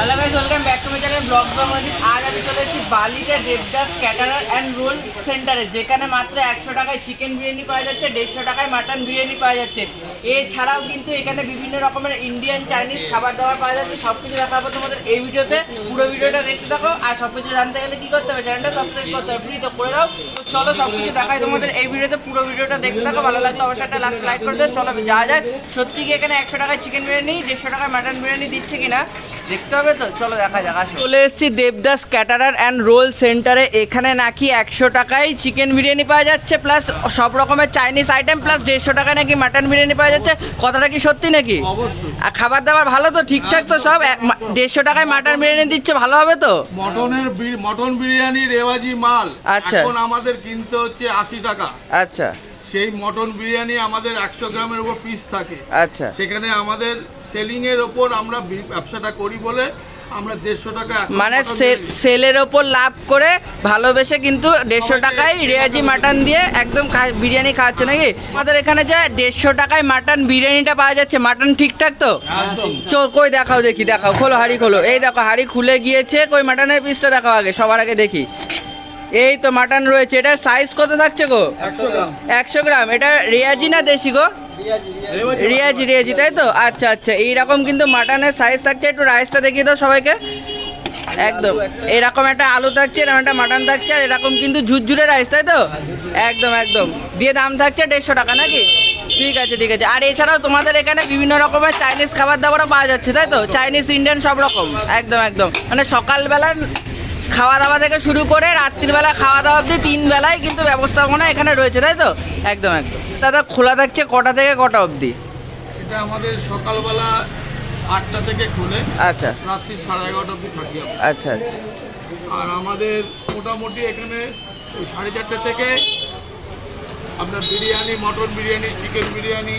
Hello guys welcome back to my channel vlog Bangladesh আজ আমি চলে এসেছি বালিতে দেবদাস ক্যাটারার অ্যান্ড রোল সেন্টারে যেখানে মাত্র একশো টাকায় চিকেন বিরিয়ানি পাওয়া যাচ্ছে, দেড়শো টাকায় মাটন বিরিয়ানি পাওয়া যাচ্ছে। এছাড়াও কিন্তু এখানে বিভিন্ন রকমের ইন্ডিয়ান চাইনিজ খাবার দাবার পাওয়া যাচ্ছে সব কিছু দেখাবো তোমাদের এই ভিডিওতে। পুরো ভিডিওটা দেখতে থাকো, আর সব কিছু জানতে গেলে কি করতে হবে? চ্যানেলটা সাবস্ক্রাইব করতে হবে ফ্রি তো করে দাও। তো চলো সব কিছু দেখাই তোমাদের এই ভিডিওতে, পুরো ভিডিওটা দেখতে থাকো, ভালো লাগলে অবশ্যই একটা লাস্ট লাইক করে দেবে চলো যাওয়া যায় সত্যি কি এখানে একশো টাকায় চিকেন বিরিয়ানি, দেড়শো টাকায় মাটন বিরিয়ানি দিচ্ছে কিনা, দেখতে হবে তো? চলো দেখা যাক। চলে এসেছি দেবদাস ক্যাটারার অ্যান্ড রোল সেন্টারে এখানে নাকি একশো টাকায় চিকেন বিরিয়ানি পাওয়া যাচ্ছে প্লাস সব রকমের চাইনিজ আইটেম প্লাস দেড়শো টাকায় নাকি মাটন বিরিয়ানি পাওয়া যাচ্ছে কথাটা কি সত্যি নাকি? আর খাবার দাবার ভালো তো? ঠিকঠাক তো সব? দেড়শো টাকায় মাটন বিরিয়ানি দিচ্ছে ভালো হবে তো? মটনের মটন বিরিয়ানি রেওয়াজি মাল। আচ্ছা। এখন আমাদের কিনতে হচ্ছে আশি টাকা। আচ্ছা। সেই মটন বিরিয়ানি আমাদের একশো গ্রামের উপর পিস থাকে। আচ্ছা। সেখানে আমাদের সেলিং এর ওপর আমরা ব্যবসাটা করি বলে মানে সেলের ওপর লাভ করে ভালোবেসে কিন্তু দেড়শো টাকায় রেয়াজি মাটন দিয়ে একদম বিরিয়ানি খাওয়াচ্ছে নাকি? আমাদের এখানে যে দেড়শো টাকায় মাটন বিরিয়ানিটা পাওয়া যাচ্ছে মাটন ঠিকঠাক তো? কই দেখাও দেখি দেখাও খোলো হাড়ি খোলো। এই দেখো হাড়ি খুলে গিয়েছে কই মাটনের পিসটা দেখাও আগে সবার আগে দেখি। এই তো মাটন রয়েছে এটার সাইজ কত থাকছে গো? একশো গ্রাম এটা রেয়াজি না দেশি গো? রিয়াজি রিয়াজি, তাই তো? আচ্ছা আচ্ছা এইরকম কিন্তু মাটনের সাইজ থাকছে, একটু রাইসটা দেখিয়ে দাও সবাইকে। একদম, এরকম একটা আলু থাকছে, এরকম একটা মাটন থাকছে, আর এরকম কিন্তু ঝুরঝুরে রাইস তাই তো? একদম একদম। দিয়ে দাম থাকছে দেড়শো টাকা নাকি? ঠিক আছে ঠিক আছে। আর এছাড়াও তোমাদের এখানে বিভিন্ন রকমের চাইনিজ খাবার দাবারও পাওয়া যাচ্ছে, তাই তো? চাইনিজ ইন্ডিয়ান সব রকম। একদম একদম। মানে সকালবেলা খাওয়া দাওয়া থেকে শুরু করে রাত্রিবেলা খাওয়া দাওয়া অবধি তিন বেলায় কিন্তু ব্যবস্থাপনা এখানে রয়েছে তাই তো? একদম একদম। দাদা খোলা থাকছে কটা থেকে কটা অবধি? এটা আমাদের সকালবেলা আটটা থেকে খুলে। আচ্ছা। রাত্রি সাড়ে এগারোটা অবধি থাকি আচ্ছা আচ্ছা। আর আমাদের মোটামুটি এখানে সাড়ে চারটে থেকে আপনার বিরিয়ানি মটন বিরিয়ানি চিকেন বিরিয়ানি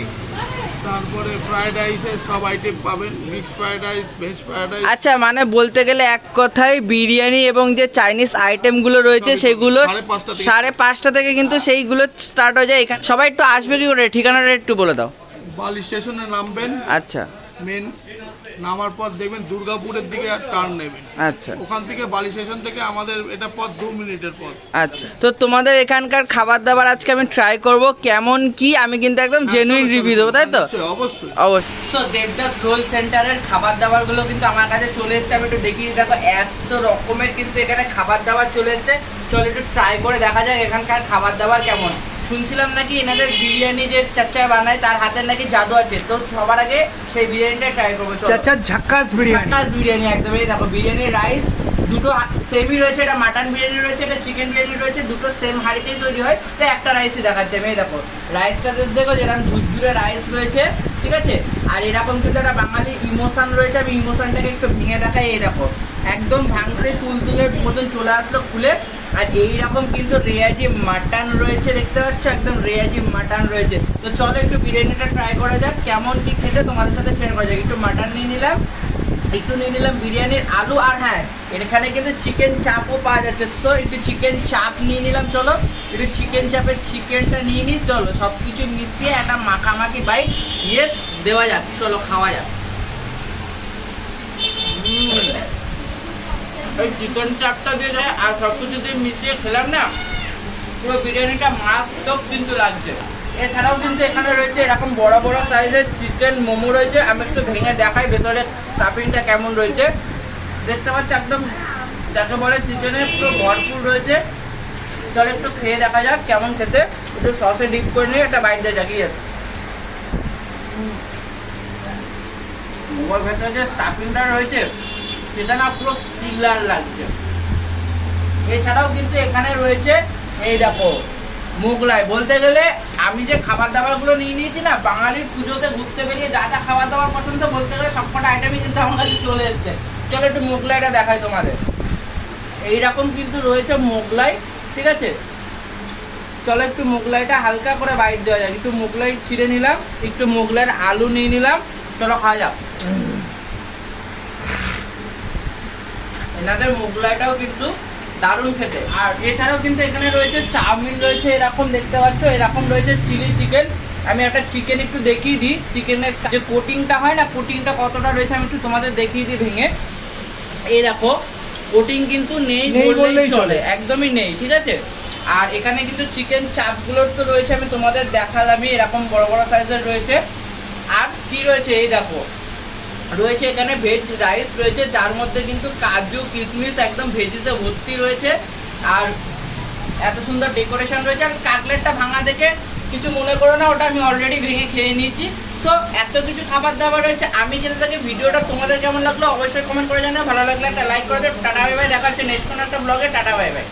তারপরে ফ্রায়েড রাইসের সব আইটেম পাবেন mix fried rice veg fried rice আচ্ছা মানে বলতে গেলে এক কথায় বিরিয়ানি এবং যে চাইনিজ আইটেমগুলো রয়েছে সেগুলো সাড়ে পাঁচটা থেকে। সাড়ে পাঁচটা থেকে কিন্তু সেইগুলো স্টার্ট হয়ে যায় এখানে। সবাই একটু আসবে কি করে? ঠিকানাটা একটু বলে দাও। বালি স্টেশনে নামবেন আচ্ছা। মেন নামার পর দেখবেন দুর্গাপুরের দিকে টার্ন নেবেন আচ্ছা। ওখান থেকে বালি স্টেশন থেকে আমাদের এটা পথ দু মিনিটের পথ। আচ্ছা। তো তোমাদের এখানকার খাবার দাবার আজকে আমি ট্রাই করব কেমন কি আমি কিন্তু একদম জেনুইন রিভিউ দেবো তাই তো? অবশ্যই, অবশ্যই। অবশ্যই। সো দেবদাস রোল সেন্টারের খাবার দাবারগুলো কিন্তু আমার কাছে চলে এসেছে আমি একটু দেখিয়ে দেখো এত রকমের কিন্তু এখানে খাবার দাবার চলে এসেছে। চলো একটু ট্রাই করে দেখা যাক এখানকার খাবার দাবার কেমন। শুনছিলাম নাকি এনাদের বিরিয়ানি যে চাচা বানায় তার হাতের নাকি জাদু আছে। তো সবার আগে সেই বিরিয়ানিটা ট্রাই করব চাচা ঝাক্কাস বিরিয়ানি। ঝাকাস বিরিয়ানি একদম। এই দেখো বিরিয়ানি রাইস দুটো সেমই রয়েছে এটা মাটন বিরিয়ানি রয়েছে এটা চিকেন বিরিয়ানি রয়েছে দুটো সেম হাঁড়িতেই তৈরি হয়। তো একটা রাইসই দেখাচ্ছে আমি দেখো। রাইসটা জাস্ট দেখো যেরকম ঝুরঝুরে রাইস রয়েছে ঠিক আছে? আর এরকম কিন্তু একটা বাঙালি ইমোশন রয়েছে আমি ইমোশনটাকে একটু ভেঙে দেখাই এই দেখো। একদম ভাঙতে তুলতুলের মতন চলে আসলো খুলে। আর এইরকম কিন্তু রেয়াজি মাটন রয়েছে, দেখতে পাচ্ছ? একদম রেয়াজি মাটন রয়েছে। তো চলো একটু বিরিয়ানিটা ট্রাই করা যাক, কেমন কি খেতে, তোমাদের সাথে শেয়ার করা যাক। একটু মাটন নিয়ে নিলাম, একটু নিয়ে নিলাম বিরিয়ানির আলু আর হ্যাঁ এখানে কিন্তু চিকেন চাপও পাওয়া যাচ্ছে। সো একটু চিকেন চাপ নিয়ে নিলাম, চলো। একটু চিকেন চাপের চিকেনটা নিয়ে নিই চলো। সব কিছু মিশিয়ে একটা মাখামাখি বাইট ইয়েস দেওয়া যাক, চলো, খাওয়া যাক। ওই চিকেন চাপটা দিয়ে দেয় আর সব কিছু দিয়ে মিশিয়ে খেলাম না। পুরো বিরিয়ানিটা মারাত্মক কিন্তু লাগছে। এছাড়াও কিন্তু এখানে রয়েছে এরকম বড় বড় সাইজের চিকেন মোমো রয়েছে। আমি একটু ভেঙে দেখাই ভেতরে স্টাফিংটা কেমন রয়েছে। দেখতে পাচ্ছি একদম যাকে বলে চিকেনের পুরো ভরপুর রয়েছে। চলো একটু খেয়ে দেখা যাক কেমন খেতে। একটু সসে ডিপ করে নিয়ে একটা বাইট দিয়ে জাগিয়ে মোমোর ভেতরে যে স্টাফিংটা রয়েছে সেটা না পুরো কিলার লাগছে। এছাড়াও কিন্তু এখানে রয়েছে, এই দেখো, মোগলাই। বলতে গেলে আমি যে খাবার দাবারগুলো নিয়ে নিয়েছি না, বাঙালির পুজোতে ঘুরতে বেরিয়ে যা যা খাবার দাবার পছন্দ, বলতে গেলে সবকটা আইটেমই কিন্তু আমার কাছে চলে এসছে। চলো একটু মোগলাইটা দেখাই তোমাদের। এইরকম কিন্তু রয়েছে মোগলাই, ঠিক আছে? চলো একটু মোগলাইটা হালকা করে বাইট দেওয়া যায় একটু মোগলাই ছিঁড়ে নিলাম, একটু মোগলাইয়ের আলু নিয়ে নিলাম, চলো খাওয়া যাক। এনাদের মোগলাইটাও কিন্তু দারুণ খেতে। আর এছাড়াও কিন্তু এখানে রয়েছে চাউমিন রয়েছে এরকম দেখতে পাচ্ছ এরকম রয়েছে চিলি চিকেন। আমি একটা চিকেন একটু দেখিয়ে দিই। চিকেনের যে কোটিংটা হয় না কোটিংটা কতটা রয়েছে আমি একটু তোমাদের দেখিয়ে দিই ভেঙে। এই দেখো কোটিং কিন্তু নেই বললেই চলে। একদমই নেই ঠিক আছে? আর এখানে কিন্তু চিকেন চাপগুলোর তো রয়েছে আমি তোমাদের দেখালামই এরকম বড় বড় সাইজের রয়েছে। আর কি রয়েছে এই দেখো? রয়েছে এখানে ভেজ রাইস রয়েছে, যার মধ্যে কিন্তু কাজু, কিশমিশ, একদম ভেজিসে ভর্তি রয়েছে। আর এত সুন্দর ডেকোরেশন রয়েছে। আর কাটলেটটা ভাঙা দেখে কিছু মনে করো না, ওটা আমি অলরেডি ভেঙে খেয়ে নিয়েছি। সো এত কিছু খাবার দাবার রয়েছে। আমি যেটা থেকে ভিডিওটা তোমাদের কেমন লাগল, অবশ্যই কমেন্ট করে জানাও। ভালো লাগলে একটা লাইক করে দেবে টাটা বাই বাই দেখা হচ্ছে নেক্সট কোনো একটা ব্লগে টাটা বাই বাই